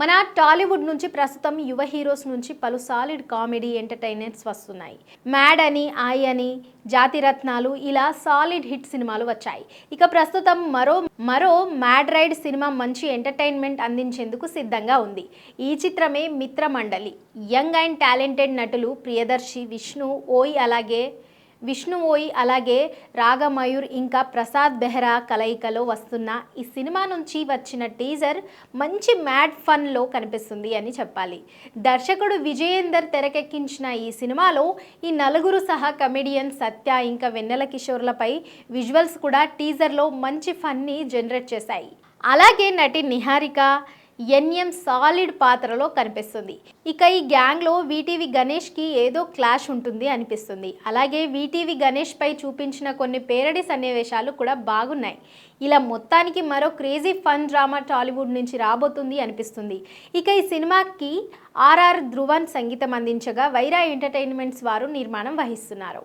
మన టాలీవుడ్ నుంచి ప్రస్తుతం యువ హీరోస్ నుంచి పలు సాలిడ్ కామెడీ ఎంటర్టైనర్స్ వస్తున్నాయి. మ్యాడ్ అని ఐ అని జాతిరత్నాలు ఇలా సాలిడ్ హిట్ సినిమాలు వచ్చాయి. ఇక ప్రస్తుతం మరో మరో మ్యాడ్ రైడ్ సినిమా మంచి ఎంటర్టైన్మెంట్ అందించేందుకు సిద్ధంగా ఉంది. ఈ చిత్రమే మిత్రమండలి. యంగ్ అండ్ టాలెంటెడ్ నటులు ప్రియదర్శి విష్ణు ఓయ్ అలాగే విష్ణు ఓయి అలాగే రాగమయూర్ ఇంకా ప్రసాద్ బెహ్రా కలయికలో వస్తున్న ఈ సినిమా నుంచి వచ్చిన టీజర్ మంచి మ్యాడ్ ఫన్లో కనిపిస్తుంది అని చెప్పాలి. దర్శకుడు విజయేందర్ తెరకెక్కించిన ఈ సినిమాలో ఈ నలుగురు సహా కమెడియన్ సత్య ఇంకా వెన్నెల కిషోర్లపై విజువల్స్ కూడా టీజర్లో మంచి ఫన్ని జనరేట్ చేశాయి. అలాగే నటి నిహారిక ఎన్ఎం సాలిడ్ పాత్రలో కనిపిస్తుంది. ఇక ఈ గ్యాంగ్లో వీటీవీ గణేష్కి ఏదో క్లాష్ ఉంటుంది అనిపిస్తుంది. అలాగే వీటీవీ గణేష్ పై చూపించిన కొన్ని పేరడి సన్నివేశాలు కూడా బాగున్నాయి. ఇలా మొత్తానికి మరో క్రేజీ ఫన్ డ్రామా టాలీవుడ్ నుంచి రాబోతుంది అనిపిస్తుంది. ఇక ఈ సినిమాకి ఆర్ఆర్ ధ్రువన్ సంగీతం అందించగా వైరా ఎంటర్టైన్మెంట్స్ వారు నిర్మాణం వహిస్తున్నారు.